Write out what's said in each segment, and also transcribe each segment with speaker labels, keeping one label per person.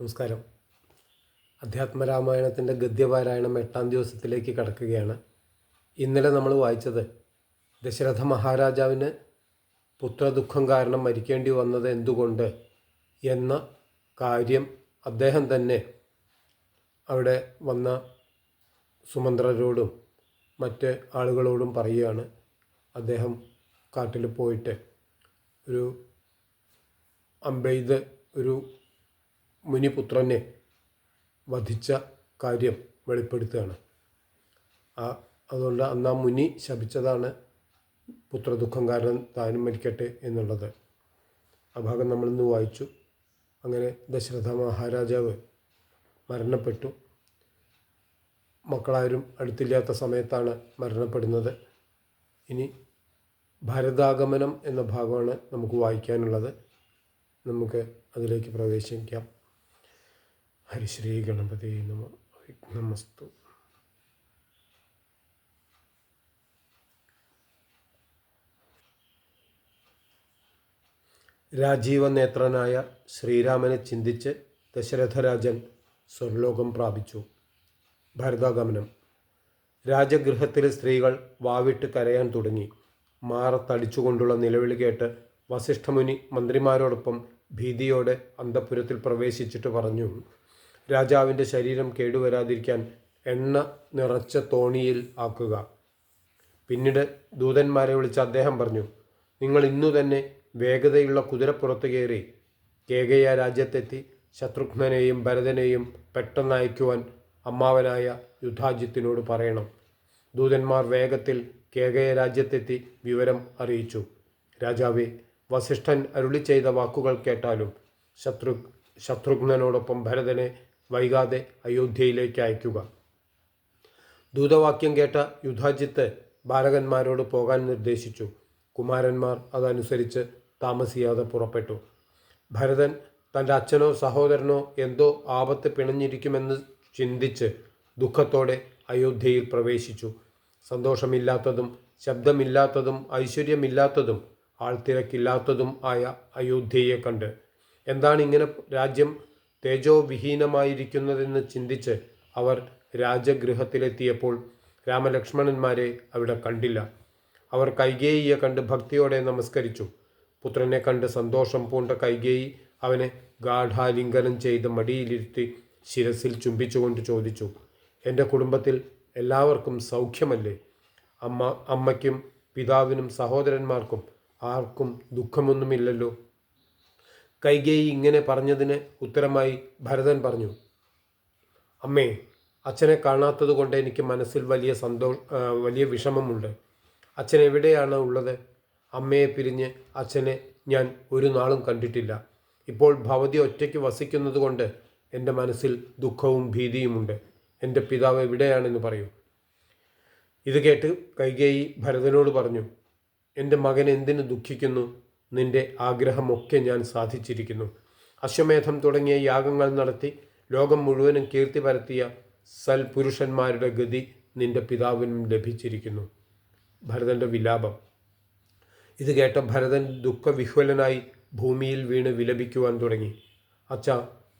Speaker 1: നമസ്കാരം. അധ്യാത്മരാമായണത്തിന്റെ ഗദ്യപാരായണം എട്ടാം ദിവസത്തിലേക്ക് കടക്കുകയാണ്. ഇന്നലെ നമ്മൾ വായിച്ചത് ദശരഥ മഹാരാജാവിന് പുത്രദുഃഖം കാരണം മരിക്കേണ്ടി വന്നത് എന്തുകൊണ്ട് എന്ന കാര്യം അദ്ദേഹം തന്നെ അവിടെ വന്ന സുമന്ത്രരോടും മറ്റ് ആളുകളോടും പറയുകയാണ്. അദ്ദേഹം കാട്ടിൽ പോയിട്ട് ഒരു അമ്പെയ്ത് ഒരു മുനിപുത്രനെ വധിച്ച കാര്യം വെളിപ്പെടുത്തുകയാണ്. ആ അതുകൊണ്ട് അന്ന് ആ മുനി ശപിച്ചതാണ് പുത്രദുഃഖം കാരണം താനും മരിക്കട്ടെ എന്നുള്ളത്. ആ ഭാഗം നമ്മളിന്ന് വായിച്ചു. അങ്ങനെ ദശരഥ മഹാരാജാവ് മരണപ്പെട്ടു. മക്കളാരും അടുത്തില്ലാത്ത സമയത്താണ് മരണപ്പെടുന്നത്. ഇനി ഭരതാഗമനം എന്ന ഭാഗമാണ് നമുക്ക് വായിക്കാനുള്ളത്. നമുക്ക് അതിലേക്ക് പ്രവേശിക്കാം. ഹരിശ്രീ ഗണപതി നമ വിഘ്നമസ്തു രാജീവനേത്രനായ ശ്രീരാമനെ ചിന്തിച്ച് ദശരഥരാജൻ സ്വർലോകം പ്രാപിച്ചു. ഭരതാഗമനം. രാജഗൃഹത്തിലെ സ്ത്രീകൾ വാവിട്ട് കരയാൻ തുടങ്ങി. മാറത്തടിച്ചുകൊണ്ടുള്ള നിലവിളി കേട്ട് വസിഷ്ഠമുനി മന്ത്രിമാരോടൊപ്പം ഭീതിയോടെ അന്തപുരത്തിൽ പ്രവേശിച്ചിട്ട് പറഞ്ഞു. രാജാവിന്റെ ശരീരം കേടുവരാതിരിക്കാൻ എണ്ണ നിറച്ച തോണിയിൽ ആക്കുക. പിന്നീട് ദൂതന്മാരെ വിളിച്ച് അദ്ദേഹം പറഞ്ഞു നിങ്ങൾ ഇന്നു തന്നെ വേഗതയുള്ള കുതിരപ്പുറത്ത് കയറി കേകയ രാജ്യത്തെത്തി ശത്രുഘ്നനെയും ഭരതനെയും പെട്ടെന്ന് അയക്കുവാൻ അമ്മാവനായ യുദ്ധാജിത്തിനോട് പറയണം. ദൂതന്മാർ വേഗത്തിൽ കേകയ രാജ്യത്തെത്തി വിവരം അറിയിച്ചു. രാജാവെ വസിഷ്ഠൻ അരുളി ചെയ്ത വാക്കുകൾ കേട്ടാലും ശത്രു ശത്രുഘ്നനോടൊപ്പം ഭരതനെ വൈകാതെ അയോധ്യയിലേക്ക് അയക്കുക. ദൂതവാക്യം കേട്ട യുദ്ധാജിത്ത് ബാലകന്മാരോട് പോകാൻ നിർദ്ദേശിച്ചു. കുമാരന്മാർ അതനുസരിച്ച് താമസിയാതെ പുറപ്പെട്ടു. ഭരതൻ തന്റെ അച്ഛനോ സഹോദരനോ എന്തോ ആപത്ത് പിണഞ്ഞിരിക്കുമെന്ന് ചിന്തിച്ച് ദുഃഖത്തോടെ അയോധ്യയിൽ പ്രവേശിച്ചു. സന്തോഷമില്ലാത്തതും ശബ്ദമില്ലാത്തതും ഐശ്വര്യമില്ലാത്തതും ആൾ തിരക്കില്ലാത്തതും ആയ അയോധ്യയെ കണ്ട്. എന്താണ് ഇങ്ങനെ രാജ്യം തേജോവിഹീനമായിരിക്കുന്നതെന്ന് ചിന്തിച്ച് അവർ രാജഗൃഹത്തിലെത്തിയപ്പോൾ രാമലക്ഷ്മണന്മാരെ അവിടെ കണ്ടില്ല. അവർ കൈകേയിയെ കണ്ട് ഭക്തിയോടെ നമസ്കരിച്ചു. പുത്രനെ കണ്ട് സന്തോഷം പൂണ്ട കൈകേയി അവനെ ഗാഠാലിംഗനം ചെയ്ത് മടിയിലിരുത്തി ശിരസിൽ ചുംബിച്ചുകൊണ്ട് ചോദിച്ചു എന്റെ കുടുംബത്തിൽ എല്ലാവർക്കും സൗഖ്യമല്ലേ? അമ്മ അമ്മയ്ക്കും പിതാവിനും സഹോദരന്മാർക്കും ആർക്കും ദുഃഖമൊന്നുമില്ലല്ലോ? കൈകേയി ഇങ്ങനെ പറഞ്ഞതിന് ഉത്തരമായി ഭരതൻ പറഞ്ഞു അമ്മേ അച്ഛനെ കാണാത്തത് കൊണ്ട് എനിക്ക് മനസ്സിൽ വലിയ സന്തോ വലിയ വിഷമമുണ്ട്. അച്ഛൻ എവിടെയാണ് ഉള്ളത്? അമ്മയെ പിരിഞ്ഞ് അച്ഛനെ ഞാൻ ഒരു നാളും കണ്ടിട്ടില്ല. ഇപ്പോൾ ഭവതി ഒറ്റയ്ക്ക് വസിക്കുന്നത് കൊണ്ട് എന്റെ മനസ്സിൽ ദുഃഖവും ഭീതിയുമുണ്ട് എന്റെ പിതാവ് എവിടെയാണെന്ന് പറയൂ. ഇത് കേട്ട് കൈകേയി ഭരതനോട് പറഞ്ഞു എന്റെ മകൻ എന്തിനു ദുഃഖിക്കുന്നു? നിന്റെ ആഗ്രഹമൊക്കെ ഞാൻ സാധിച്ചിരിക്കുന്നു. അശ്വമേധം തുടങ്ങിയ യാഗങ്ങൾ നടത്തി ലോകം മുഴുവനും കീർത്തി പരത്തിയ സൽപുരുഷന്മാരുടെ ഗതി നിന്റെ പിതാവിനും ലഭിച്ചിരിക്കുന്നു. ഭരതന്റെ വിലാപം. ഇത് കേട്ട ഭരതൻ ദുഃഖവിഹ്വലനായി ഭൂമിയിൽ വീണ് വിലപിക്കുവാൻ തുടങ്ങി. അച്ഛ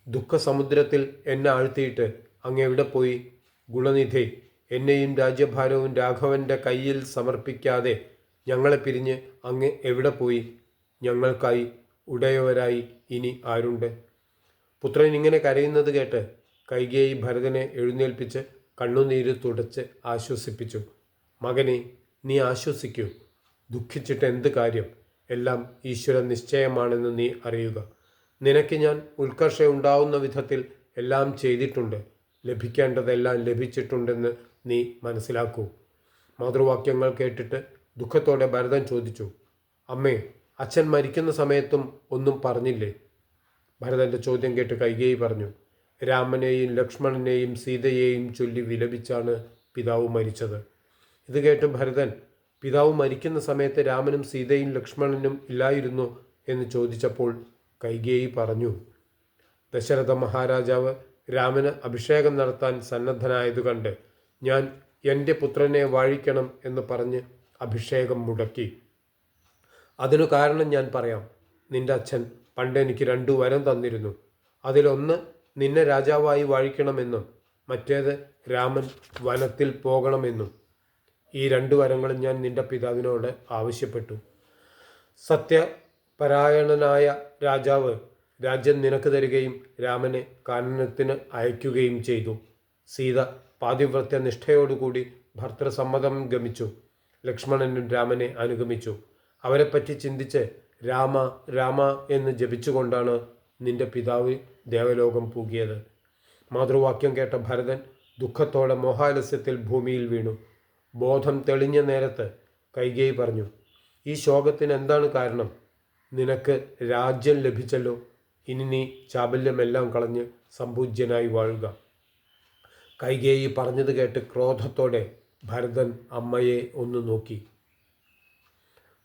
Speaker 1: ദുഃഖസമുദ്രത്തിൽ എന്നെ ആഴ്ത്തിയിട്ട് അങ്ങ് എവിടെ പോയി? ഗുണനിധി എന്നെയും രാജ്യഭാരവും രാഘവന്റെ കയ്യിൽ സമർപ്പിക്കാതെ ഞങ്ങളെ പിരിഞ്ഞ് അങ്ങ് എവിടെ പോയി? ഞങ്ങൾക്കായി ഉടയവരായി ഇനി ആരുണ്ട്? പുത്രൻ ഇങ്ങനെ കരയുന്നത് കേട്ട് കൈകേയി ഭരതനെ എഴുന്നേൽപ്പിച്ച് കണ്ണുനീര് തുടച്ച് ആശ്വസിപ്പിച്ചു. മകനെ നീ ആശ്വസിക്കൂ. ദുഃഖിച്ചിട്ട് എന്ത് കാര്യം? എല്ലാം ഈശ്വര നിശ്ചയമാണെന്ന് നീ അറിയുക. നിനക്ക് ഞാൻ ഉത്കർഷ ഉണ്ടാവുന്ന വിധത്തിൽ എല്ലാം ചെയ്തിട്ടുണ്ട്. ലഭിക്കേണ്ടതെല്ലാം ലഭിച്ചിട്ടുണ്ടെന്ന് നീ മനസ്സിലാക്കൂ. മാതൃവാക്യങ്ങൾ കേട്ടിട്ട് ദുഃഖത്തോടെ ഭരതൻ ചോദിച്ചു അമ്മേ അച്ഛൻ മരിക്കുന്ന സമയത്തും ഒന്നും പറഞ്ഞില്ലേ? ഭരതന്റെ ചോദ്യം കേട്ട് കൈകേയി പറഞ്ഞു. രാമനെയും ലക്ഷ്മണനെയും സീതയെയും ചൊല്ലി വിലപിച്ചാണ് പിതാവ് മരിച്ചത്. ഇത് കേട്ട് ഭരതൻ പിതാവ് മരിക്കുന്ന സമയത്ത് രാമനും സീതയും ലക്ഷ്മണനും ഇല്ലായിരുന്നു എന്ന് ചോദിച്ചപ്പോൾ കൈകേയി പറഞ്ഞു. ദശരഥ മഹാരാജാവ് രാമന് അഭിഷേകം നടത്താൻ സന്നദ്ധനായത് കണ്ട് ഞാൻ എന്റെ പുത്രനെ വാഴിക്കണം എന്ന് പറഞ്ഞ് അഭിഷേകം മുടക്കി. അതിനു കാരണം ഞാൻ പറയാം. നിന്റെ അച്ഛൻ പണ്ട് എനിക്ക് രണ്ടു വരം തന്നിരുന്നു. അതിലൊന്ന് നിന്നെ രാജാവായി വാഴിക്കണമെന്നും മറ്റേത് രാമൻ വനത്തിൽ പോകണമെന്നും. ഈ രണ്ടു വരങ്ങളും ഞാൻ നിന്റെ പിതാവിനോട് ആവശ്യപ്പെട്ടു. സത്യപരായണനായ രാജാവ് രാജ്യം നിനക്ക് തരികയും രാമനെ കാനനത്തിന് അയക്കുകയും ചെയ്തു. സീത പാതിവ്രത്യ നിഷ്ഠയോടുകൂടി ഭർത്തൃസമ്മതം ഗമിച്ചു. ലക്ഷ്മണനും രാമനെ അനുഗമിച്ചു. അവരെപ്പറ്റി ചിന്തിച്ച് രാമ രാമ എന്ന് ജപിച്ചുകൊണ്ടാണ് നിന്റെ പിതാവ് ദേവലോകം പൂകിയത്. മാതൃവാക്യം കേട്ട ഭരതൻ ദുഃഖത്തോടെ മോഹാലസ്യത്തിൽ ഭൂമിയിൽ വീണു. ബോധം തെളിഞ്ഞ നേരത്ത് കൈകേയി പറഞ്ഞു ഈ ശോകത്തിന് എന്താണ് കാരണം? നിനക്ക് രാജ്യം ലഭിച്ചല്ലോ. ഇനി നീ ചാബല്യമെല്ലാം കളഞ്ഞ് സമ്പൂജ്യനായി വാഴുക. കൈകേയി പറഞ്ഞത് കേട്ട് ക്രോധത്തോടെ ഭരതൻ അമ്മയെ ഒന്ന് നോക്കി.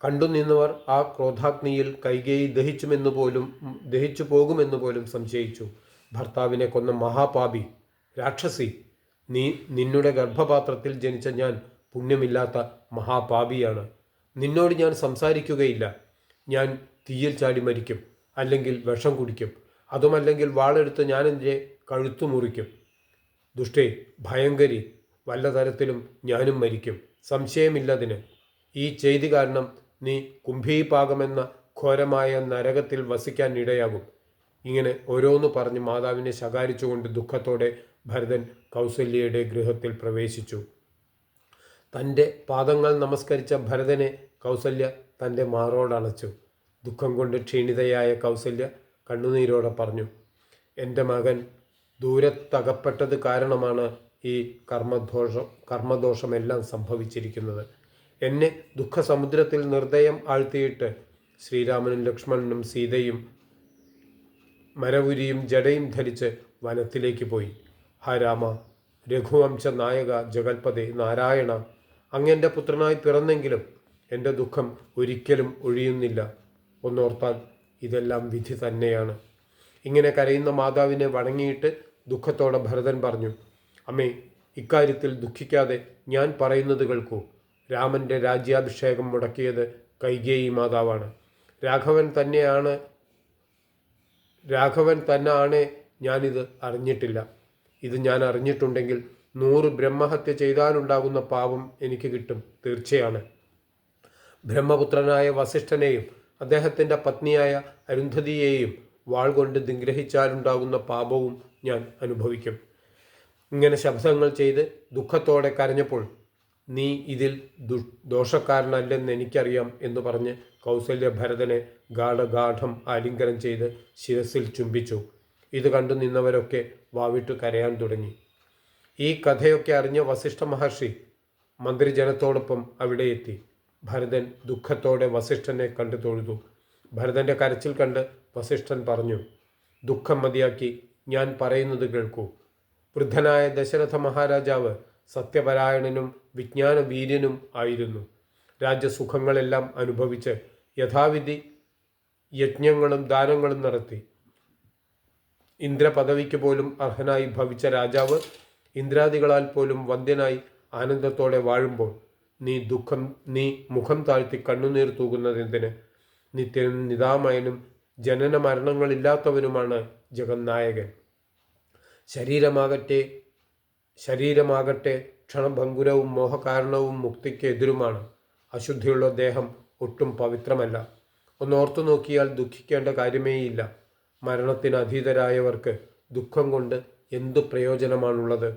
Speaker 1: കണ്ടു നിന്നവർ ആ ക്രോധാഗ്നിയിൽ കൈകേയി ദഹിച്ചുമെന്ന് പോലും ദഹിച്ചു പോകുമെന്ന് പോലും സംശയിച്ചു. ഭർത്താവിനെ കൊന്ന മഹാപാപി രാക്ഷസി നീ നിന്നുടെ ഗർഭപാത്രത്തിൽ ജനിച്ച ഞാൻ പുണ്യമില്ലാത്ത മഹാപാപിയാണ്. നിന്നോട് ഞാൻ സംസാരിക്കുകയില്ല. ഞാൻ തീയിൽ ചാടി മരിക്കും അല്ലെങ്കിൽ വിഷം കുടിക്കും. അതുമല്ലെങ്കിൽ വാളെടുത്ത് ഞാൻ എന്റെ കഴുത്തു മുറിക്കും. ദുഷ്ടേ ഭയങ്കരി വല്ല തരത്തിലും ഞാനും മരിക്കും. സംശയമില്ലതിന്. ഈ ചെയ്തി കാരണം നീ കുംഭീപാകമെന്ന ഘോരമായ നരകത്തിൽ വസിക്കാൻ ഇടയാകും ഇങ്ങനെ ഓരോന്ന് പറഞ്ഞ് മാതാവിനെ ശകാരിച്ചുകൊണ്ട് ദുഃഖത്തോടെ ഭരതൻ കൗസല്യയുടെ ഗൃഹത്തിൽ പ്രവേശിച്ചു. തന്റെ പാദങ്ങൾ നമസ്കരിച്ച ഭരതനെ കൗസല്യ തന്റെ മാറോടണച്ചു ദുഃഖം കൊണ്ട് ക്ഷീണിതയായ കൗസല്യ കണ്ണുനീരോടെ പറഞ്ഞു എന്റെ മകൻ ദൂരത്തകപ്പെട്ടത് കാരണമാണ് ഈ കർമ്മദോഷം കർമ്മദോഷമെല്ലാം സംഭവിച്ചിരിക്കുന്നത്. എന്നെ ദുഃഖസമുദ്രത്തിൽ നിർദ്ദയം ആഴ്ത്തിയിട്ട് ശ്രീരാമനും ലക്ഷ്മണനും സീതയും മരവുരിയും ജടയും ധരിച്ച് വനത്തിലേക്ക് പോയി. ഹാ രാമ രഘുവംശ നായക ജഗൽപതി നാരായണ അങ്ങെന്റെ പുത്രനായി പിറന്നെങ്കിലും എന്റെ ദുഃഖം ഒരിക്കലും ഒഴിയുന്നില്ല. ഒന്നോർത്താൽ ഇതെല്ലാം വിധി തന്നെയാണ്. ഇങ്ങനെ കരയുന്ന മാതാവിനെ വണങ്ങിയിട്ട് ദുഃഖത്തോടെ ഭരതൻ പറഞ്ഞു അമ്മേ ഇക്കാര്യത്തിൽ ദുഃഖിക്കാതെ ഞാൻ പറയുന്നത് കേൾക്കൂ. രാമന്റെ രാജ്യാഭിഷേകം മുടക്കിയത് കൈകേയി മാതാവാണ്. രാഘവൻ തന്നെയാണ് രാഘവൻ തന്നെയാണ് ഞാനിത് അറിഞ്ഞിട്ടില്ല. ഇത് ഞാൻ അറിഞ്ഞിട്ടുണ്ടെങ്കിൽ നൂറ് ബ്രഹ്മഹത്യ ചെയ്താലുണ്ടാകുന്ന പാപം എനിക്ക് കിട്ടും തീർച്ചയാണ്. ബ്രഹ്മപുത്രനായ വസിഷ്ഠനെയും അദ്ദേഹത്തിന്റെ പത്നിയായ അരുന്ധതിയെയും വാൾ കൊണ്ട് നിഗ്രഹിച്ചാലുണ്ടാകുന്ന പാപവും ഞാൻ അനുഭവിക്കും. ഇങ്ങനെ ശബ്ദങ്ങൾ ചെയ്ത് ദുഃഖത്തോടെ കരഞ്ഞപ്പോൾ നീ ഇതിൽ ദു ദോഷക്കാരനല്ലെന്ന് എനിക്കറിയാം എന്ന് പറഞ്ഞ് കൗസല്യ ഭരതനെ ഗാഠഗാഠം ആലിംഗനം ചെയ്ത് ശിരസിൽ ചുംബിച്ചു. ഇത് കണ്ടു നിന്നവരൊക്കെ വാവിട്ട് കരയാൻ തുടങ്ങി. ഈ കഥയൊക്കെ അറിഞ്ഞ വസിഷ്ഠ മഹർഷി മന്ത്രിജനത്തോടൊപ്പം അവിടെ എത്തി. ഭരതൻ ദുഃഖത്തോടെ വസിഷ്ഠനെ കണ്ടു തൊഴുതു. ഭരതന്റെ കരച്ചിൽ കണ്ട് വസിഷ്ഠൻ പറഞ്ഞു ദുഃഖം മതിയാക്കി ഞാൻ പറയുന്നത് കേൾക്കൂ. വൃദ്ധനായ ദശരഥ മഹാരാജാവ് സത്യപരായണനും വിജ്ഞാന വീര്യനും ആയിരുന്നു. രാജ്യസുഖങ്ങളെല്ലാം അനുഭവിച്ച് യഥാവിധി യജ്ഞങ്ങളും ദാനങ്ങളും നടത്തി. ഇന്ദ്രപദവിക്ക് പോലും അർഹനായി ഭവിച്ച രാജാവ് ഇന്ദ്രാദികളാൽ പോലും വന്ധ്യനായി ആനന്ദത്തോടെ വാഴുമ്പോൾ നീ ദുഃഖം നീ മുഖം താഴ്ത്തി കണ്ണുനീർ തൂകുന്നതെന്തിന്? നിത്യനും നിതാമയനും ജനന മരണങ്ങളില്ലാത്തവനുമാണ് ജഗന്നായകൻ. ശരീരമാകട്ടെ ശരീരമാകട്ടെ ക്ഷണഭങ്കുരവും മോഹകാരണവും മുക്തിക്ക് എതിരുമാണ്. അശുദ്ധിയുള്ള ദേഹം ഒട്ടും പവിത്രമല്ല. ഒന്നോർത്തു നോക്കിയാൽ ദുഃഖിക്കേണ്ട കാര്യമേയില്ല. മരണത്തിന് അധീതരായവർക്ക് ദുഃഖം കൊണ്ട് എന്തു പ്രയോജനമാണുള്ളത്?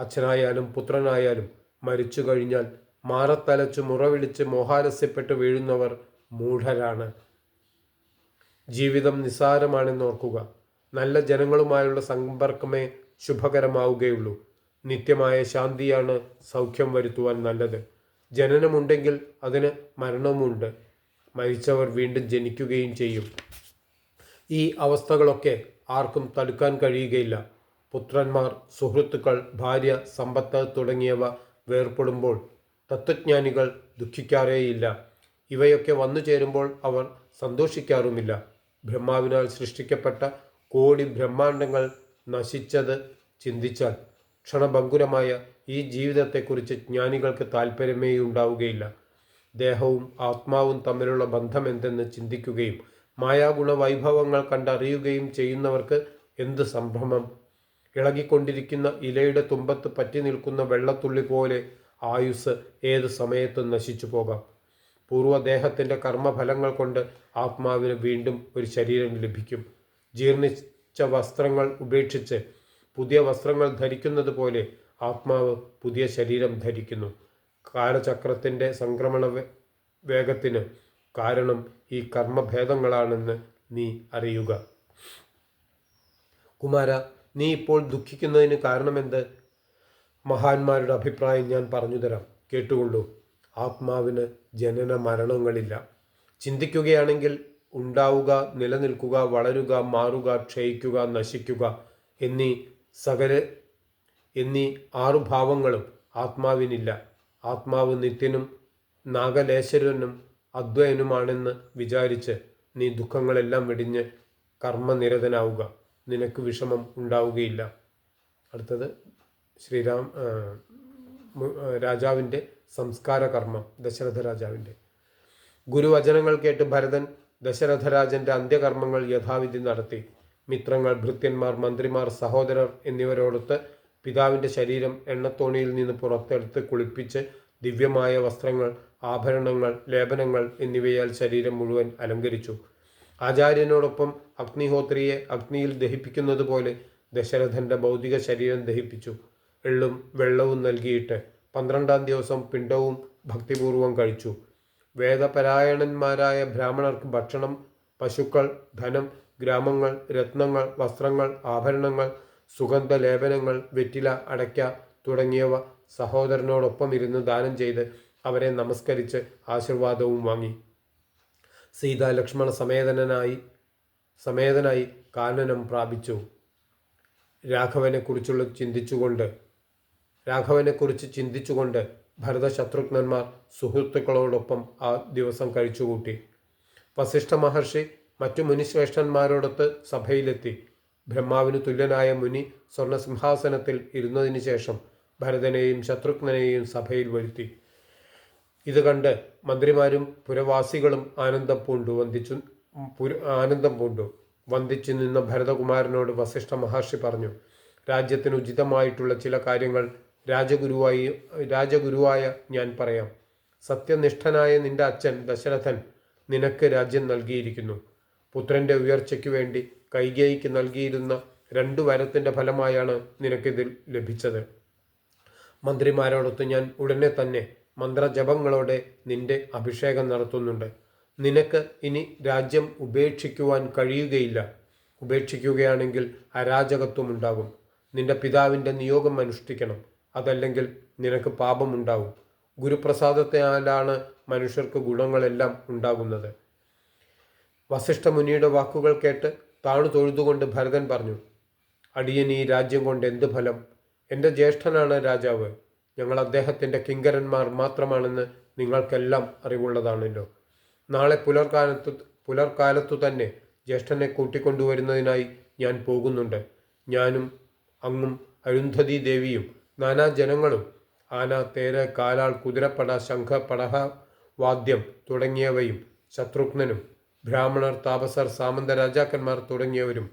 Speaker 1: അച്ഛനായാലും പുത്രനായാലും മരിച്ചു കഴിഞ്ഞാൽ മാറത്തലച്ച് മുറവിളിച്ച് മോഹാലസ്യപ്പെട്ട് വീഴുന്നവർ മൂഢരാണ്. ജീവിതം നിസ്സാരമാണെന്നോർക്കുക. നല്ല ജനങ്ങളുമായുള്ള സമ്പർക്കമേ ശുഭകരമാവുകയുള്ളൂ. നിത്യമായ ശാന്തിയാണ് സൗഖ്യം വരുത്തുവാൻ നല്ലത്. ജനനമുണ്ടെങ്കിൽ അതിന് മരണവുമുണ്ട്. മരിച്ചവർ വീണ്ടും ജനിക്കുകയും ചെയ്യും. ഈ അവസ്ഥകളൊക്കെ ആർക്കും തടുക്കാൻ കഴിയുകയില്ല. പുത്രന്മാർ സുഹൃത്തുക്കൾ ഭാര്യ സമ്പത്ത് തുടങ്ങിയവ വേർപെടുമ്പോൾ തത്വജ്ഞാനികൾ ദുഃഖിക്കാറേയില്ല. ഇവയൊക്കെ വന്നു ചേരുമ്പോൾ അവർ സന്തോഷിക്കാറുമില്ല. ബ്രഹ്മാവിനാൽ സൃഷ്ടിക്കപ്പെട്ട കോടി ബ്രഹ്മാണ്ടങ്ങൾ നശിച്ചത് ചിന്തിച്ചാൽ ക്ഷണഭങ്കുരമായ ഈ ജീവിതത്തെക്കുറിച്ച് ജ്ഞാനികൾക്ക് താല്പര്യമേ ഉണ്ടാവുകയില്ല ദേഹവും ആത്മാവും തമ്മിലുള്ള ബന്ധം എന്തെന്ന് ചിന്തിക്കുകയും മായാഗുണ വൈഭവങ്ങൾ കണ്ടറിയുകയും ചെയ്യുന്നവർക്ക് എന്ത് സംഭ്രമം? ഇളകിക്കൊണ്ടിരിക്കുന്ന ഇലയുടെ തുമ്പത്ത് പറ്റി നിൽക്കുന്ന വെള്ളത്തുള്ളി പോലെ ആയുസ് ഏത് സമയത്തും നശിച്ചു പോകാം. പൂർവദേഹത്തിന്റെ കർമ്മഫലങ്ങൾ കൊണ്ട് ആത്മാവിന് വീണ്ടും ഒരു ശരീരം ലഭിക്കും. ജീർണിച്ച വസ്ത്രങ്ങൾ ഉപേക്ഷിച്ച് പുതിയ വസ്ത്രങ്ങൾ ധരിക്കുന്നത് പോലെ ആത്മാവ് പുതിയ ശരീരം ധരിക്കുന്നു. കാലചക്രത്തിന്റെ സംക്രമണ വേഗത്തിന് കാരണം ഈ കർമ്മഭേദങ്ങളാണെന്ന് നീ അറിയുക. കുമാര നീ ഇപ്പോൾ ദുഃഖിക്കുന്നതിന് കാരണമെന്ത്? മഹാന്മാരുടെ അഭിപ്രായം ഞാൻ പറഞ്ഞു തരാം. കേട്ടുകൊള്ളൂ. ആത്മാവിന് ജനന മരണങ്ങളില്ല. ചിന്തിക്കുകയാണെങ്കിൽ ഉണ്ടാവുക നിലനിൽക്കുക വളരുക മാറുക ക്ഷയിക്കുക നശിക്കുക എന്നീ സകല എന്നീ ആറു ഭാവങ്ങളും ആത്മാവിനില്ല. ആത്മാവ് നിത്യനും നാഗലേശ്വരനും അദ്വയനുമാണെന്ന് വിചാരിച്ച് നീ ദുഃഖങ്ങളെല്ലാം വെടിഞ്ഞ് കർമ്മനിരതനാവുക. നിനക്ക് വിഷമം ഉണ്ടാവുകയില്ല. അടുത്തത് ശ്രീരാം രാജാവിന്റെ സംസ്കാര കർമ്മം ദശരഥ രാജാവിന്റെ. ഗുരുവചനങ്ങൾ കേട്ട് ഭരതൻ ദശരഥരാജന്റെ അന്ത്യകർമ്മങ്ങൾ യഥാവിധി നടത്തി. മിത്രങ്ങൾ ഭൃത്യന്മാർ മന്ത്രിമാർ സഹോദരർ എന്നിവരോടൊത്ത് പിതാവിന്റെ ശരീരം എണ്ണത്തോണിയിൽ നിന്ന് പുറത്തെടുത്ത് കുളിപ്പിച്ച് ദിവ്യമായ വസ്ത്രങ്ങൾ ആഭരണങ്ങൾ ലേപനങ്ങൾ എന്നിവയാൽ ശരീരം മുഴുവൻ അലങ്കരിച്ചു. ആചാര്യനോടൊപ്പം അഗ്നിഹോത്രിയെ അഗ്നിയിൽ ദഹിപ്പിക്കുന്നത് പോലെ ദശരഥന്റെ ഭൗതിക ശരീരം ദഹിപ്പിച്ചു. എള്ളും വെള്ളവും നൽകിയിട്ട് പന്ത്രണ്ടാം ദിവസം പിണ്ടവും ഭക്തിപൂർവം കഴിച്ചു. വേദപരായണന്മാരായ ബ്രാഹ്മണർക്ക് ഭക്ഷണം പശുക്കൾ ധനം ഗ്രാമങ്ങൾ രത്നങ്ങൾ വസ്ത്രങ്ങൾ ആഭരണങ്ങൾ സുഗന്ധ ലേപനങ്ങൾ വെറ്റില അടയ്ക്ക തുടങ്ങിയവ സഹോദരനോടൊപ്പം ഇരുന്ന് ദാനം ചെയ്ത് അവരെ നമസ്കരിച്ച് ആശീർവാദവും വാങ്ങി. സീത ലക്ഷ്മണ സമേതനായി സമേതനായി കാനനം പ്രാപിച്ചു. രാഘവനെക്കുറിച്ചുള്ള ചിന്തിച്ചുകൊണ്ട് രാഘവനെക്കുറിച്ച് ചിന്തിച്ചുകൊണ്ട് ഭരത ശത്രുഘ്നന്മാർ സുഹൃത്തുക്കളോടൊപ്പം ആ ദിവസം കഴിച്ചുകൂട്ടി. വസിഷ്ഠ മഹർഷി മറ്റു മുനിശ്രേഷ്ഠന്മാരോടൊത്ത് സഭയിലെത്തി. ബ്രഹ്മാവിന് തുല്യനായ മുനി സ്വർണസിംഹാസനത്തിൽ ഇരുന്നതിന് ശേഷം ഭരതനെയും ശത്രുഘ്നെയും സഭയിൽ വരുത്തി. ഇത് കണ്ട് മന്ത്രിമാരും പുരവാസികളും ആനന്ദം പൂണ്ടു. വന്ദിച്ചു ആനന്ദം പൂണ്ടു. വന്ദിച്ചു നിന്ന ഭരതകുമാരനോട് വസിഷ്ഠ മഹർഷി പറഞ്ഞു രാജ്യത്തിന് ഉചിതമായിട്ടുള്ള ചില കാര്യങ്ങൾ രാജഗുരുവായി രാജഗുരുവായ ഞാൻ പറയാം. സത്യനിഷ്ഠനായ നിന്റെ അച്ഛൻ ദശരഥൻ നിനക്ക് രാജ്യം നൽകിയിരിക്കുന്നു. പുത്രന്റെ ഉയർച്ചയ്ക്ക് വേണ്ടി കൈകേയിക്ക് നൽകിയിരുന്ന രണ്ടു വരത്തിന്റെ ഫലമായാണ് നിനക്കിതിൽ ലഭിച്ചത്. മന്ത്രിമാരോടൊത്ത് ഞാൻ ഉടനെ തന്നെ മന്ത്രജപങ്ങളോടെ നിന്റെ അഭിഷേകം നടത്തുന്നുണ്ട്. നിനക്ക് ഇനി രാജ്യം ഉപേക്ഷിക്കുവാൻ കഴിയുകയില്ല. ഉപേക്ഷിക്കുകയാണെങ്കിൽ അരാജകത്വം ഉണ്ടാകും. നിന്റെ പിതാവിന്റെ നിയോഗം അനുഷ്ഠിക്കണം. അതല്ലെങ്കിൽ നിനക്ക് പാപമുണ്ടാവും. ഗുരുപ്രസാദത്താലാണ് മനുഷ്യർക്ക് ഗുണങ്ങളെല്ലാം ഉണ്ടാകുന്നത്. വസിഷ്ഠ മുനിയുടെ വാക്കുകൾ കേട്ട് താണു തൊഴുതുകൊണ്ട് ഭരതൻ പറഞ്ഞു അടിയൻ ഈ രാജ്യം കൊണ്ട് എന്ത് ഫലം? എന്റെ ജ്യേഷ്ഠനാണ് രാജാവ്. ഞങ്ങൾ അദ്ദേഹത്തിന്റെ കിങ്കരന്മാർ മാത്രമാണെന്ന് നിങ്ങൾക്കെല്ലാം അറിവുള്ളതാണല്ലോ. നാളെ പുലർക്കാലത്തു പുലർക്കാലത്തു തന്നെ ജ്യേഷ്ഠനെ കൂട്ടിക്കൊണ്ടുവരുന്നതിനായി ഞാൻ പോകുന്നുണ്ട്. ഞാനും അങ്ങും അരുന്ധതി ദേവിയും നാനാ ജനങ്ങളും ആന തേര കാലാൾ കുതിരപ്പട ശംഖ പടഹ വാദ്യം തുടങ്ങിയവയും ശത്രുഘ്നനും ബ്രാഹ്മണർ താപസർ സാമന്ത രാജാക്കന്മാർ തുടങ്ങിയവരും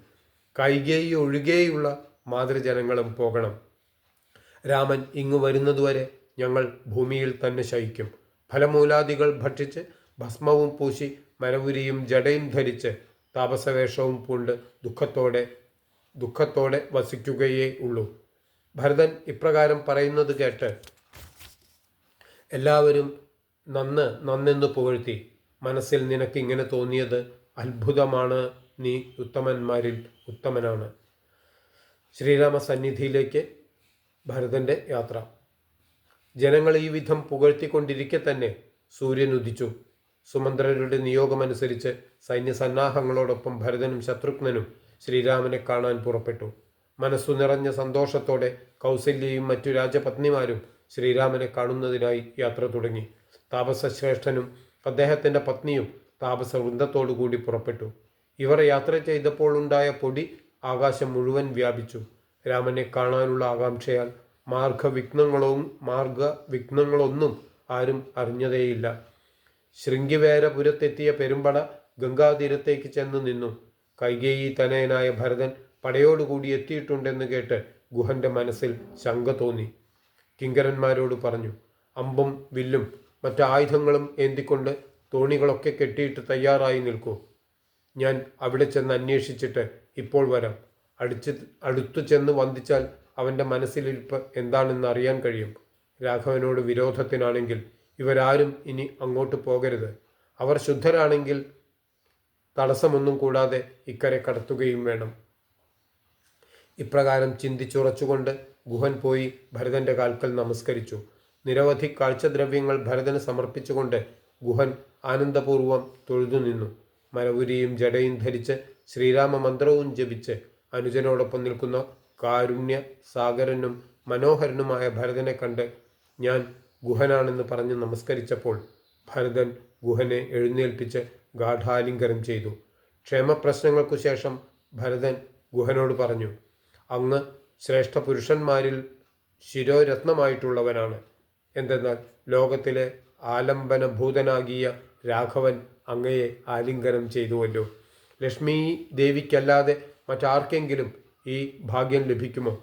Speaker 1: കൈകേയി ഒഴികെയുള്ള മാതൃജനങ്ങളും പോകണം. രാമൻ ഇങ്ങു വരുന്നതുവരെ ഞങ്ങൾ ഭൂമിയിൽ തന്നെ ശയിക്കും. ഫലമൂലാദികൾ ഭക്ഷിച്ച് ഭസ്മവും പൂശി മരവുരിയും ജടയും ധരിച്ച് താപസവേഷവും പൂണ്ട് ദുഃഖത്തോടെ ദുഃഖത്തോടെ വസിക്കുകയേ ഉള്ളൂ. ഭരതൻ ഇപ്രകാരം പറയുന്നത് കേട്ട് എല്ലാവരും നന്ന് നന്നെന്ന് പുകഴ്ത്തി. മനസ്സിൽ നിനക്ക് ഇങ്ങനെ തോന്നിയത് അത്ഭുതമാണ് നീ ഉത്തമന്മാരിൽ ഉത്തമനാണ്. ശ്രീരാമ സന്നിധിയിലേക്ക് ഭരതന്റെ യാത്ര. ജനങ്ങൾ ഈ വിധം പുകഴ്ത്തിക്കൊണ്ടിരിക്കെ തന്നെ സൂര്യൻ ഉദിച്ചു. സുമന്ത്രരുടെ നിയോഗമനുസരിച്ച് സൈന്യസന്നാഹങ്ങളോടൊപ്പം ഭരതനും ശത്രുഘ്നനും ശ്രീരാമനെ കാണാൻ പുറപ്പെട്ടു. മനസ്സു നിറഞ്ഞ സന്തോഷത്തോടെ കൗസല്യയും മറ്റു രാജപത്നിമാരും ശ്രീരാമനെ കാണുന്നതിനായി യാത്ര തുടങ്ങി. താപസശ്രേഷ്ഠനും അദ്ദേഹത്തിന്റെ പത്നിയും താപസ വൃന്ദത്തോടുകൂടി പുറപ്പെട്ടു. ഇവർ യാത്ര ചെയ്തപ്പോൾ ഉണ്ടായ പൊടി ആകാശം മുഴുവൻ വ്യാപിച്ചു. രാമനെ കാണാനുള്ള ആകാംക്ഷയാൽ മാർഗവിഘ്നങ്ങളും മാർഗവിഘ്നങ്ങളൊന്നും ആരും അറിഞ്ഞതേയില്ല. ശൃംഗിവേരപുരത്തെത്തിയ പെരുമ്പട ഗംഗാതീരത്തേക്ക് ചെന്ന് നിന്നു. കൈകേയി തനയനായ ഭരതൻ പടയോടുകൂടി എത്തിയിട്ടുണ്ടെന്ന് കേട്ട് ഗുഹന്റെ മനസ്സിൽ ശങ്ക തോന്നി. കിങ്കരന്മാരോട് പറഞ്ഞു അമ്പും വില്ലും മറ്റു ആയുധങ്ങളും ഏന്തിക്കൊണ്ട് തോണികളൊക്കെ കെട്ടിയിട്ട് തയ്യാറായി നിൽക്കൂ. ഞാൻ അവിടെ ചെന്ന് അന്വേഷിച്ചിട്ട് ഇപ്പോൾ വരാം. അടിച്ച് അടുത്തു ചെന്ന് വന്ദിച്ചാൽ അവന്റെ മനസ്സിലിരിപ്പ് എന്താണെന്ന് അറിയാൻ കഴിയും. രാഘവനോട് വിരോധത്തിനാണെങ്കിൽ ഇവരാരും ഇനി അങ്ങോട്ട് പോകരുത്. അവർ ശുദ്ധരാണെങ്കിൽ തടസ്സമൊന്നും കൂടാതെ ഇക്കരെ കടത്തുകയും വേണം. ഇപ്രകാരം ചിന്തിച്ചുറച്ചുകൊണ്ട് ഗുഹൻ പോയി ഭരതന്റെ കാൽക്കൽ നമസ്കരിച്ചു. നിരവധി കാഴ്ചദ്രവ്യങ്ങൾ ഭരതന് സമർപ്പിച്ചുകൊണ്ട് ഗുഹൻ ആനന്ദപൂർവം തൊഴുതു നിന്നു. മരവുരിയും ജടയും ധരിച്ച് ശ്രീരാമ മന്ത്രവും ജപിച്ച് അനുജനോടൊപ്പം നിൽക്കുന്ന കാരുണ്യ സാഗരനും മനോഹരനുമായ ഭരതനെ കണ്ട് ഞാൻ ഗുഹനാണെന്ന് പറഞ്ഞ് നമസ്കരിച്ചപ്പോൾ ഭരതൻ ഗുഹനെ എഴുന്നേൽപ്പിച്ച് ഗാഠാലിംഗനം ചെയ്തു. ക്ഷേമപ്രശ്നങ്ങൾക്കു ശേഷം ഭരതൻ ഗുഹനോട് പറഞ്ഞു അങ്ങ് ശ്രേഷ്ഠ പുരുഷന്മാരിൽ ശിരോരത്നമായിട്ടുള്ളവനാണ്. എന്തെന്നാൽ ലോകത്തിലെ ആലംബനഭൂതനാകിയ രാഘവൻ അങ്ങയെ ആലിംഗനം ചെയ്തുവല്ലോ. ലക്ഷ്മി ദേവിക്കല്ലാതെ മറ്റാർക്കെങ്കിലും ഈ ഭാഗ്യം ലഭിക്കുമോ?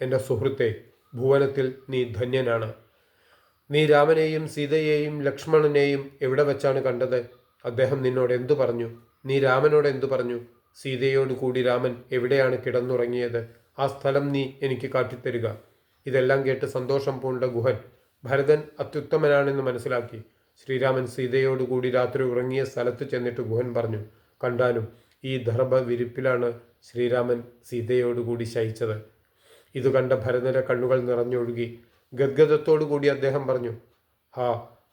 Speaker 1: എന്റെ സുഹൃത്തെ ഭുവനത്തിൽ നീ ധന്യനാണ്. നീ രാമനെയും സീതയെയും ലക്ഷ്മണനെയും എവിടെ വെച്ചാണ് കണ്ടത്? അദ്ദേഹം നിന്നോട് എന്തു പറഞ്ഞു? നീ രാമനോട് എന്തു പറഞ്ഞു? സീതയോട് കൂടി രാമൻ എവിടെയാണ് കിടന്നുറങ്ങിയത്? ആ സ്ഥലം നീ എനിക്ക് കാട്ടിത്തരിക. ഇതെല്ലാം കേട്ട് സന്തോഷം പൂണ്ട ഗുഹൻ ഭരതൻ അത്യുത്തമനാണെന്ന് മനസ്സിലാക്കി. ശ്രീരാമൻ സീതയോടുകൂടി രാത്രി ഉറങ്ങിയ സ്ഥലത്ത് ചെന്നിട്ട് ഗുഹൻ പറഞ്ഞു കണ്ടാലും ഈ ദർഭ വിരിപ്പിലാണ് ശ്രീരാമൻ സീതയോടുകൂടി ശയിച്ചത്. ഇത് കണ്ട ഭരതന്റെ കണ്ണുകൾ നിറഞ്ഞൊഴുകി. ഗദ്ഗതത്തോടുകൂടി അദ്ദേഹം പറഞ്ഞു ഹാ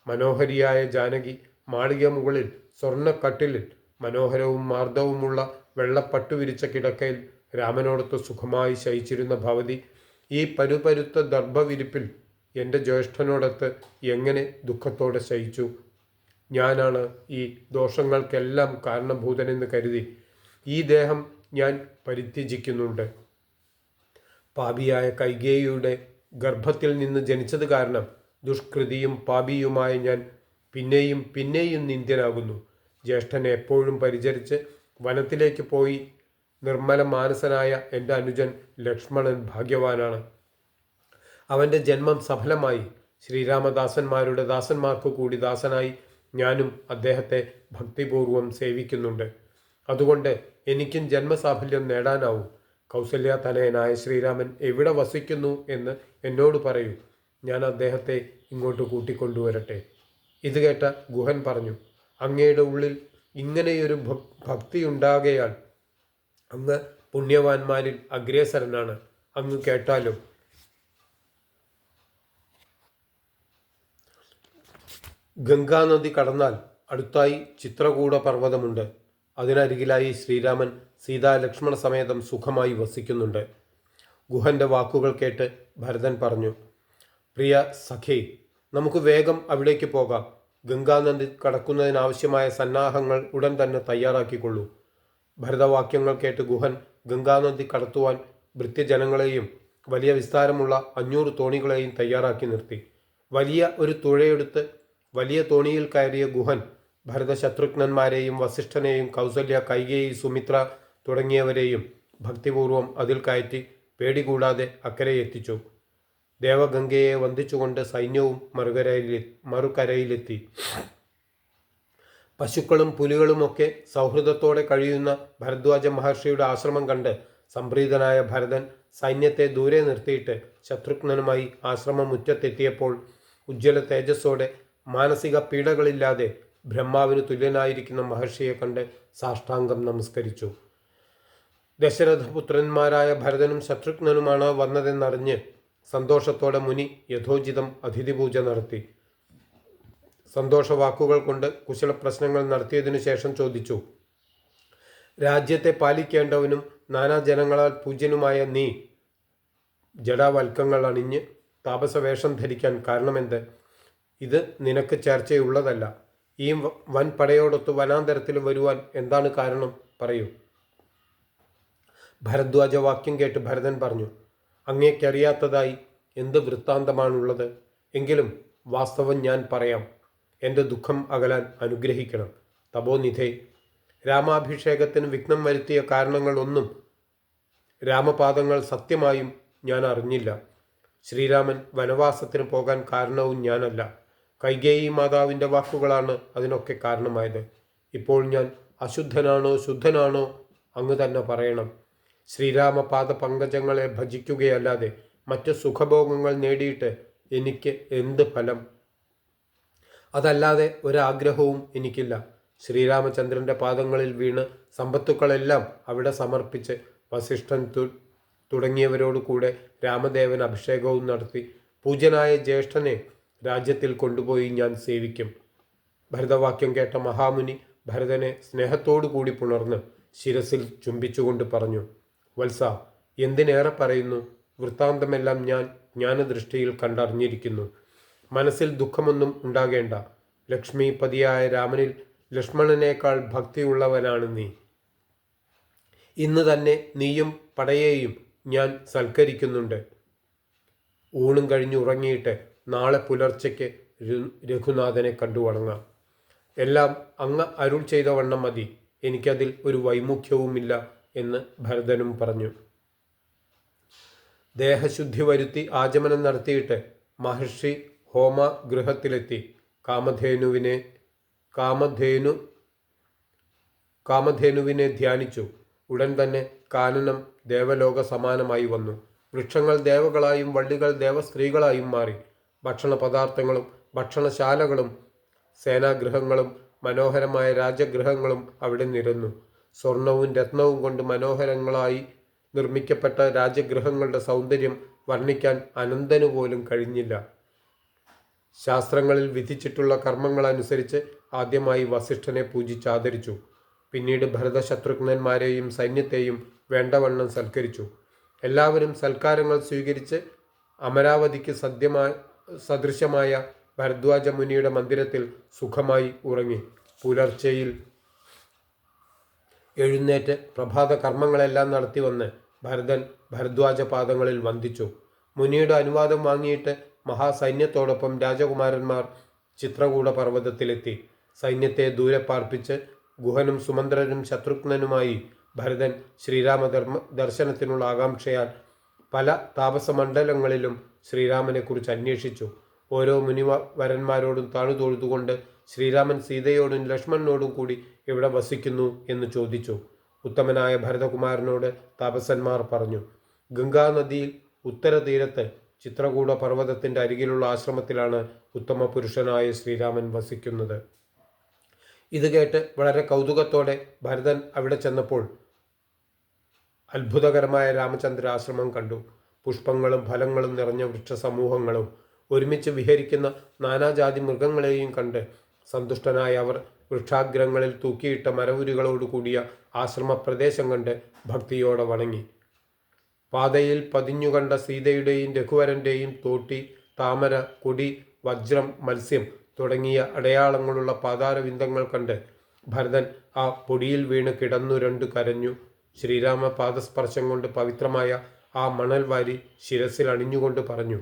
Speaker 1: മനോഹരിയായ ജാനകി മാളിക മുകളിൽ സ്വർണക്കട്ടിലിൽ മനോഹരവും മാർദ്ദവുമുള്ള വെള്ളപ്പട്ടു വിരിച്ച കിടക്കയിൽ രാമനോടൊത്ത് സുഖമായി ശയിച്ചിരുന്ന ഭവതി ഈ പരുപരുത്ത ദർഭവിരിപ്പിൽ എന്റെ ജ്യേഷ്ഠനോടൊത്ത് എങ്ങനെ ദുഃഖത്തോടെ സഹിച്ചു? ഞാനാണ് ഈ ദോഷങ്ങൾക്കെല്ലാം കാരണഭൂതനെന്ന് കരുതി ഈ ദേഹം ഞാൻ പരിത്യജിക്കുന്നുണ്ട്. പാപിയായ കൈകേയിയുടെ ഗർഭത്തിൽ നിന്ന് ജനിച്ചത് കാരണം ദുഷ്കൃതിയും പാപിയുമായ ഞാൻ പിന്നെയും പിന്നെയും നിന്ദ്യനാകുന്നു. ജ്യേഷ്ഠനെ എപ്പോഴും പരിചരിച്ച് വനത്തിലേക്ക് പോയി നിർമ്മല മാനസനായ എന്റെ അനുജൻ ലക്ഷ്മണൻ ഭാഗ്യവാനാണ്. അവന്റെ ജന്മം സഫലമായി. ശ്രീരാമദാസന്മാരുടെ ദാസന്മാർക്ക് കൂടി ദാസനായി ഞാനും അദ്ദേഹത്തെ ഭക്തിപൂർവം സേവിക്കുന്നുണ്ട്. അതുകൊണ്ട് എനിക്കും ജന്മസാഫല്യം നേടാനാവും. കൗസല്യ തനയനായ ശ്രീരാമൻ എവിടെ വസിക്കുന്നു എന്ന് എന്നോട് പറയൂ. ഞാൻ അദ്ദേഹത്തെ ഇങ്ങോട്ട് കൂട്ടിക്കൊണ്ടുവരട്ടെ. ഇത് കേട്ട ഗുഹൻ പറഞ്ഞു അങ്ങയുടെ ഉള്ളിൽ ഇങ്ങനെയൊരു ഭക്തി ഉണ്ടാകയാൽ അങ്ങ് പുണ്യവാന്മാരിൽ അഗ്രേസരനാണ്. അങ്ങ് കേട്ടാലും ഗംഗാനദി കടന്നാൽ അടുത്തായി ചിത്രകൂട പർവതമുണ്ട് അതിനരികിലായി ശ്രീരാമൻ സീതാ ലക്ഷ്മണ സമേതം സുഖമായി വസിക്കുന്നുണ്ട്. ഗുഹന്റെ വാക്കുകൾ കേട്ട് ഭരതൻ പറഞ്ഞു പ്രിയ സഖേ നമുക്ക് വേഗം അവിടേക്ക് പോകാം. ഗംഗാനദി കടക്കുന്നതിനാവശ്യമായ സന്നാഹങ്ങൾ ഉടൻ തന്നെ തയ്യാറാക്കിക്കൊള്ളൂ. ഭരതവാക്യങ്ങൾ കേട്ട് ഗുഹൻ ഗംഗാനദി കടത്തുവാൻ വൃത്യജനങ്ങളെയും വലിയ വിസ്താരമുള്ള അഞ്ഞൂറ് തോണികളെയും തയ്യാറാക്കി നിർത്തി. വലിയ ഒരു തുഴയെടുത്ത് വലിയ തോണിയിൽ കയറിയ ഗുഹൻ ഭരതശത്രുഘ്നന്മാരെയും വസിഷ്ഠനെയും കൗസല്യ കൈകേയി സുമിത്ര തുടങ്ങിയവരെയും ഭക്തിപൂർവം അതിൽ കയറ്റി പേടികൂടാതെ അക്കരെ എത്തിച്ചു. ദേവഗംഗയെ വന്ദിച്ചുകൊണ്ട് സൈന്യവും മറുകരയിൽ മറുകരയിലെത്തി. പശുക്കളും പുലികളുമൊക്കെ സൗഹൃദത്തോടെ കഴിയുന്ന ഭരദ്വാജ മഹർഷിയുടെ ആശ്രമം കണ്ട് സംപ്രീതനായ ഭരതൻ സൈന്യത്തെ ദൂരെ നിർത്തിയിട്ട് ശത്രുഘ്നനുമായി ആശ്രമം മുറ്റത്തെത്തിയപ്പോൾ ഉജ്ജ്വല തേജസ്സോടെ മാനസിക പീഡകളില്ലാതെ ബ്രഹ്മാവിന് തുല്യനായിരിക്കുന്ന മഹർഷിയെ കണ്ട് സാഷ്ടാംഗം നമസ്കരിച്ചു. ദശരഥപുത്രന്മാരായ ഭരതനും ശത്രുഘ്നനുമാണ് വന്നതെന്നറിഞ്ഞ് സന്തോഷത്തോടെ മുനി യഥോചിതം അതിഥിപൂജ നടത്തി. സന്തോഷവാക്കുകൾ കൊണ്ട് കുശല പ്രശ്നങ്ങൾ നടത്തിയതിനു ശേഷം ചോദിച്ചു രാജ്യത്തെ പാലിക്കേണ്ടവനും നാനാജനങ്ങളാൽ പൂജ്യനുമായ നീ ജഡാവൽക്കങ്ങൾ അണിഞ്ഞ് താപസവേഷം ധരിക്കാൻ കാരണമെന്ത്? ഇത് നിനക്ക് ചർച്ചയുള്ളതല്ല. ഈ വൻ പടയോടൊത്ത് വനാന്തരത്തിൽ വരുവാൻ എന്താണ് കാരണം? പറയൂ. ഭരദ്വാജ വാക്യം കേട്ട് ഭരതൻ പറഞ്ഞു അങ്ങേക്കറിയാത്തതായി എന്ത് വൃത്താന്തമാണുള്ളത്? എങ്കിലും വാസ്തവം ഞാൻ പറയാം. എന്റെ ദുഃഖം അകലാൻ അനുഗ്രഹിക്കണം. തപോനിധേ രാമാഭിഷേകത്തിന് വിഘ്നം വരുത്തിയ കാരണങ്ങളൊന്നും രാമപാദങ്ങൾ സത്യമായും ഞാൻ അറിഞ്ഞില്ല. ശ്രീരാമൻ വനവാസത്തിന് പോകാൻ കാരണവും ഞാനല്ല. കൈകേയി മാതാവിന്റെ വാക്കുകളാണ് അതിനൊക്കെ കാരണമായത്. ഇപ്പോൾ ഞാൻ അശുദ്ധനാണോ ശുദ്ധനാണോ? അങ്ങ് തന്നെ പറയണം. ശ്രീരാമപാദ പങ്കജങ്ങളെ ഭജിക്കുകയല്ലാതെ മറ്റ് സുഖഭോഗങ്ങൾ നേടിയിട്ട് എനിക്ക് എന്ത് ഫലം? അതല്ലാതെ ഒരാഗ്രഹവും എനിക്കില്ല. ശ്രീരാമചന്ദ്രന്റെ പാദങ്ങളിൽ വീണ് സമ്പത്തുക്കളെല്ലാം അവിടെ സമർപ്പിച്ച് വസിഷ്ഠൻ തുടങ്ങിയവരോടുകൂടെ രാമദേവൻ അഭിഷേകവും നടത്തി. പൂജനായ ജ്യേഷ്ഠനെ രാജ്യത്തിൽ കൊണ്ടുപോയി ഞാൻ സേവിക്കും. ഭരതവാക്യം കേട്ട മഹാമുനി ഭരതനെ സ്നേഹത്തോടു കൂടി പുണർന്ന് ശിരസിൽ ചുംബിച്ചുകൊണ്ട് പറഞ്ഞു വത്സ എന്തിനേറെ പറയുന്നു? വൃത്താന്തമെല്ലാം ഞാൻ ജ്ഞാനദൃഷ്ടിയിൽ കണ്ടറിഞ്ഞിരിക്കുന്നു. മനസ്സിൽ ദുഃഖമൊന്നും ഉണ്ടാകേണ്ട. ലക്ഷ്മിപതിയായ രാമനിൽ ലക്ഷ്മണനേക്കാൾ ഭക്തിയുള്ളവനാണ് നീ. ഇന്ന് തന്നെ നീയും പടയേയും ഞാൻ സൽക്കരിക്കുന്നുണ്ട്. ഊണും കഴിഞ്ഞ് ഉറങ്ങിയിട്ട് നാളെ പുലർച്ചയ്ക്ക് രഘുനാഥനെ കണ്ടു വണങ്ങാം. എല്ലാം അങ്ങ് അരുൾ ചെയ്ത വണ്ണം മതി. എനിക്കതിൽ ഒരു വൈമുഖ്യവുമില്ല എന്ന് ഭരതനും പറഞ്ഞു. ദേഹശുദ്ധി വരുത്തി ആചമനം നടത്തിയിട്ട് മഹർഷി ഹോമ ഗൃഹത്തിലെത്തി കാമധേനുവിനെ കാമധേനു കാമധേനുവിനെ ധ്യാനിച്ചു. ഉടൻ തന്നെ കാനനം ദേവലോക സമാനമായി വന്നു. വൃക്ഷങ്ങൾ ദേവകളായും വള്ളികൾ ദേവസ്ത്രീകളായും മാറി. ഭക്ഷണ പദാർത്ഥങ്ങളും ഭക്ഷണശാലകളും സേനാഗൃഹങ്ങളും മനോഹരമായ രാജഗൃഹങ്ങളും അവിടെ നിരന്നു. സ്വർണവും രത്നവും കൊണ്ട് മനോഹരങ്ങളായി നിർമ്മിക്കപ്പെട്ട രാജഗൃഹങ്ങളുടെ സൗന്ദര്യം വർണിക്കാൻ അനന്തനു പോലും കഴിഞ്ഞില്ല. ശാസ്ത്രങ്ങളിൽ വിധിച്ചിട്ടുള്ള കർമ്മങ്ങൾ അനുസരിച്ച് ആദ്യമായി വസിഷ്ഠനെ പൂജിച്ചാദരിച്ചു പിന്നീട് ഭരതശത്രുഘ്നന്മാരെയും സൈന്യത്തെയും വേണ്ടവണ്ണം സൽക്കരിച്ചു. എല്ലാവരും സൽക്കാരങ്ങൾ സ്വീകരിച്ച് അമരാവതിക്ക് സദ്യമായ സദൃശമായ ഭരദ്വാജ മുനിയുടെ മന്ദിരത്തിൽ സുഖമായി ഉറങ്ങി. പുലർച്ചയിൽ എഴുന്നേറ്റ് പ്രഭാത കർമ്മങ്ങളെല്ലാം നടത്തി വന്ന് ഭരതൻ ഭരദ്വാജ പാദങ്ങളിൽ വന്ദിച്ചു. മുനിയുടെ അനുവാദം വാങ്ങിയിട്ട് മഹാസൈന്യത്തോടൊപ്പം രാജകുമാരന്മാർ ചിത്രകൂട പർവതത്തിലെത്തി. സൈന്യത്തെ ദൂരെ പാർപ്പിച്ച് ഗുഹനും സുമന്ത്രനും ശത്രുഘ്നനുമായി ഭരതൻ ശ്രീരാമധർമ്മ ദർശനത്തിനുള്ള ആകാംക്ഷയാൽ പല താപസമണ്ഡലങ്ങളിലും ശ്രീരാമനെക്കുറിച്ച് അന്വേഷിച്ചു. ഓരോ മുനിവ വരന്മാരോടും തൊഴുതുകൊണ്ട് ശ്രീരാമൻ സീതയോടും ലക്ഷ്മണനോടും കൂടി ഇവിടെ വസിക്കുന്നു എന്ന് ചോദിച്ചു. ഉത്തമനായ ഭരതകുമാരനോട് താപസന്മാർ പറഞ്ഞു ഗംഗാനദിയിൽ ഉത്തരതീരത്ത് ചിത്രകൂട പർവതത്തിന്റെ അരികിലുള്ള ആശ്രമത്തിലാണ് ഉത്തമ പുരുഷനായ ശ്രീരാമൻ വസിക്കുന്നത്. ഇത് കേട്ട് വളരെ കൗതുകത്തോടെ ഭരതൻ അവിടെ ചെന്നപ്പോൾ അത്ഭുതകരമായ രാമചന്ദ്ര ആശ്രമം കണ്ടു. പുഷ്പങ്ങളും ഫലങ്ങളും നിറഞ്ഞ വൃക്ഷസമൂഹങ്ങളും ഒരുമിച്ച് വിഹരിക്കുന്ന നാനാജാതി മൃഗങ്ങളെയും കണ്ട് സന്തുഷ്ടനായ അവർ വൃക്ഷാഗ്രങ്ങളിൽ തൂക്കിയിട്ട മരവുരുകളോട് കൂടിയ ആശ്രമ പ്രദേശം കണ്ട് ഭക്തിയോടെ വണങ്ങി. പാതയിൽ പതിഞ്ഞുകണ്ട സീതയുടെയും രഘുവരന്റെയും തോട്ടി താമര കൊടി വജ്രം മത്സ്യം തുടങ്ങിയ അടയാളങ്ങളുള്ള പാതാരവിന്ദങ്ങൾ കണ്ട് ഭരതൻ ആ പൊടിയിൽ വീണ് കിടന്നു കിടന്നുരണ്ടു കരഞ്ഞു. ശ്രീരാമ പാദസ്പർശം കൊണ്ട് പവിത്രമായ ആ മണൽ വാരി ശിരസിൽ അണിഞ്ഞുകൊണ്ട് പറഞ്ഞു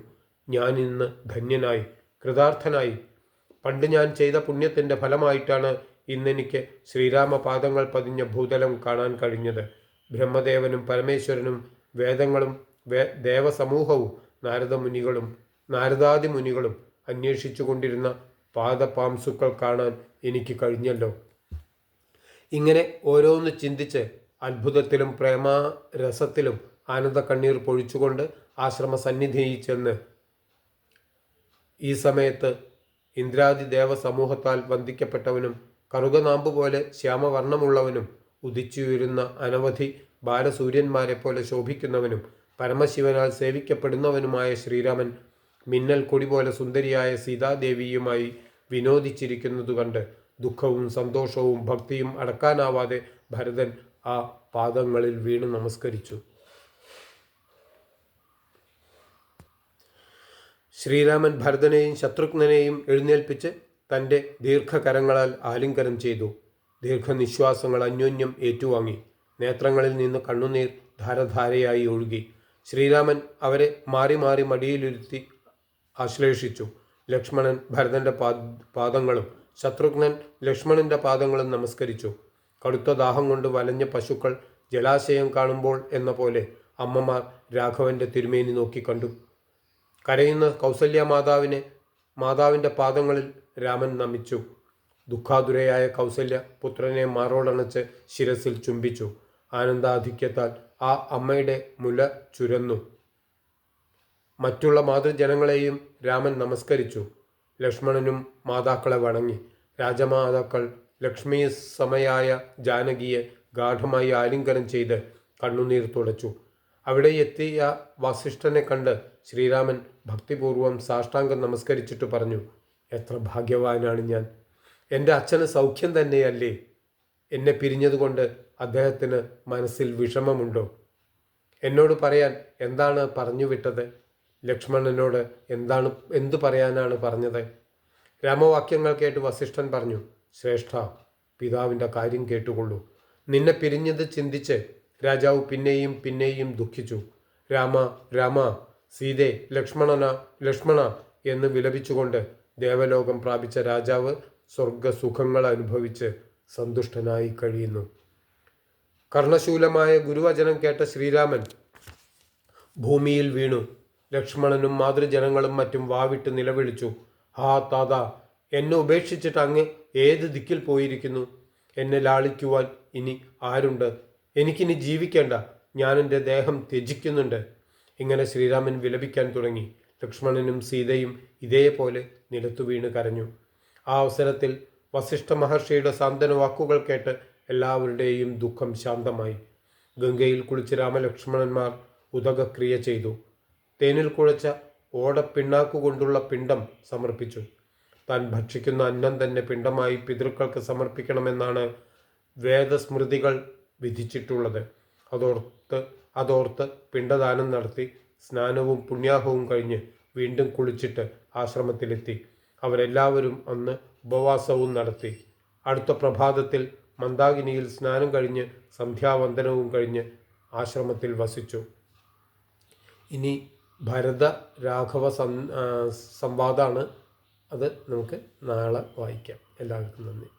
Speaker 1: ഞാൻ ഇന്ന് ധന്യനായി കൃതാർത്ഥനായി. പണ്ട് ഞാൻ ചെയ്ത പുണ്യത്തിന്റെ ഫലമായിട്ടാണ് ഇന്നെനിക്ക് ശ്രീരാമ പാദങ്ങൾ പതിഞ്ഞ ഭൂതലം കാണാൻ കഴിഞ്ഞത്. ബ്രഹ്മദേവനും പരമേശ്വരനും വേദങ്ങളും വേ ദേവസമൂഹവും നാരദമുനികളും നാരദാദി മുനികളും അന്വേഷിച്ചു കൊണ്ടിരുന്ന പാദപാംസുക്കൾ കാണാൻ എനിക്ക് കഴിഞ്ഞല്ലോ. ഇങ്ങനെ ഓരോന്ന് ചിന്തിച്ച് അത്ഭുതത്തിലും പ്രേമരസത്തിലും ആനന്ദ കണ്ണീർ പൊഴിച്ചുകൊണ്ട് ആശ്രമ സന്നിധിയിൽ ചെന്ന് ഈ സമയത്ത് ഇന്ദ്രാദി ദേവ സമൂഹത്താൽ വന്ദിക്കപ്പെട്ടവനും കറുകനാമ്പ് പോലെ ശ്യാമവർണമുള്ളവനും ഉദിച്ചുയരുന്ന അനവധി ബാലസൂര്യന്മാരെ പോലെ ശോഭിക്കുന്നവനും പരമശിവനാൽ സേവിക്കപ്പെടുന്നവനുമായ ശ്രീരാമൻ മിന്നൽ കൊടി പോലെ സുന്ദരിയായ സീതാദേവിയുമായി വിനോദിച്ചിരിക്കുന്നത് കണ്ട് ദുഃഖവും സന്തോഷവും ഭക്തിയും അടക്കാനാവാതെ ഭരതൻ ആ പാദങ്ങളിൽ വീണ് നമസ്കരിച്ചു. ശ്രീരാമൻ ഭരതനെയും ശത്രുഘ്നെയും എഴുന്നേൽപ്പിച്ച് തന്റെ ദീർഘകരങ്ങളാൽ ആലിംഗനം ചെയ്തു. ദീർഘനിശ്വാസങ്ങൾ അന്യോന്യം ഏറ്റുവാങ്ങി. നേത്രങ്ങളിൽ നിന്ന് കണ്ണുനീർ ധാരധാരയായി ഒഴുകി. ശ്രീരാമൻ അവരെ മാറി മാറി മടിയിലിരുത്തി ആശ്ലേഷിച്ചു. ലക്ഷ്മണൻ ഭരതന്റെ പാ പാദങ്ങളും ശത്രുഘ്നൻ ലക്ഷ്മണന്റെ പാദങ്ങളും നമസ്കരിച്ചു. കടുത്ത ദാഹം കൊണ്ട് വലഞ്ഞ പശുക്കൾ ജലാശയം കാണുമ്പോൾ എന്ന പോലെ അമ്മമാർ രാഘവന്റെ തിരുമേനി നോക്കി കണ്ടു. കരയുന്ന കൗസല്യ മാതാവിനെ മാതാവിന്റെ പാദങ്ങളിൽ രാമൻ നമിച്ചു. ദുഃഖാതുരയായ കൗസല്യ പുത്രനെ മാറോടണച്ച് ശിരസിൽ ചുംബിച്ചു. ആനന്ദാധിക്യത്താൽ ആ അമ്മയുടെ മുല ചുരന്നു. മറ്റുള്ള മാതൃജനങ്ങളെയും രാമൻ നമസ്കരിച്ചു. ലക്ഷ്മണനും മാതാക്കളെ വണങ്ങി. രാജമാതാക്കൾ ലക്ഷ്മി സമയായ ജാനകിയെ ഗാഠമായി ആലിംഗനം ചെയ്ത് കണ്ണുനീർ തുടച്ചു. അവിടെ എത്തിയ വസിഷ്ഠനെ കണ്ട് ശ്രീരാമൻ ഭക്തിപൂർവം സാഷ്ടാംഗം നമസ്കരിച്ചിട്ട് പറഞ്ഞു എത്ര ഭാഗ്യവാനാണ് ഞാൻ. എന്റെ അച്ഛന് സൗഖ്യം തന്നെയല്ലേ എന്നെ പിരിഞ്ഞതുകൊണ്ട് അദ്ദേഹത്തിന് മനസ്സിൽ വിഷമമുണ്ടോ? എന്നോട് പറയാൻ എന്താണ് പറഞ്ഞു വിട്ടത്? ലക്ഷ്മണനോട് എന്താണ് എന്തു പറയാനാണ് പറഞ്ഞത്? രാമവാക്യങ്ങൾ കേട്ട് വസിഷ്ഠൻ പറഞ്ഞു ശ്രേഷ്ഠ പിതാവിന്റെ കാര്യം കേട്ടുകൊള്ളൂ. നിന്നെ പിരിഞ്ഞത് ചിന്തിച്ച് രാജാവ് പിന്നെയും പിന്നെയും ദുഃഖിച്ചു. രാമ രാമ സീതേ ലക്ഷ്മണന ലക്ഷ്മണ എന്ന് വിലപിച്ചുകൊണ്ട് ദേവലോകം പ്രാപിച്ച രാജാവ് സ്വർഗസുഖങ്ങൾ അനുഭവിച്ച് സന്തുഷ്ടനായി കഴിയുന്നു. കർണശൂലമായ ഗുരുവചനം കേട്ട ശ്രീരാമൻ ഭൂമിയിൽ വീണു. ലക്ഷ്മണനും മാതൃജനങ്ങളും മറ്റും വാവിട്ട് നിലവിളിച്ചു. ഹാ താത എന്നെ ഉപേക്ഷിച്ചിട്ട് അങ്ങ് ഏത് ദിക്കിൽ പോയിരിക്കുന്നു? എന്നെ ലാളിക്കുവാൻ ഇനി ആരുണ്ട്? എനിക്കിനി ജീവിക്കേണ്ട. ഞാൻ എന്റെ ദേഹം ത്യജിക്കുന്നുണ്ട്. ഇങ്ങനെ ശ്രീരാമൻ വിലപിക്കാൻ തുടങ്ങി. ലക്ഷ്മണനും സീതയും ഇതേപോലെ നിലത്തു വീണ് കരഞ്ഞു. ആ അവസരത്തിൽ വസിഷ്ഠ മഹർഷിയുടെ സാന്ത്വന വാക്കുകൾ കേട്ട് എല്ലാവരുടെയും ദുഃഖം ശാന്തമായി. ഗംഗയിൽ കുളിച്ച് രാമലക്ഷ്മണന്മാർ ഉദകക്രിയ ചെയ്തു. തേനിൽ കുഴച്ച ഓടപ്പിണ്ണാക്കുകൊണ്ടുള്ള പിണ്ടം സമർപ്പിച്ചു. താൻ ഭക്ഷിക്കുന്ന അന്നം തന്നെ പിണ്ടമായി പിതൃക്കൾക്ക് സമർപ്പിക്കണമെന്നാണ് വേദസ്മൃതികൾ വിധിച്ചിട്ടുള്ളത്. അതോർത്ത് അതോർത്ത് പിണ്ടദാനം നടത്തി സ്നാനവും പുണ്യാഹവും കഴിഞ്ഞ് വീണ്ടും കുളിച്ചിട്ട് ആശ്രമത്തിലെത്തി. അവരെല്ലാവരും അന്ന് ഉപവാസവും നടത്തി. അടുത്ത പ്രഭാതത്തിൽ മന്ദാകിനിയിൽ സ്നാനം കഴിഞ്ഞ് സന്ധ്യാവന്ദനവും കഴിഞ്ഞ് ആശ്രമത്തിൽ വസിച്ചു. ഇനി ഭരത രാഘവ സം സംവാദമാണ് അത് നമുക്ക് നാളെ വായിക്കാം. എല്ലാവർക്കും നന്ദി.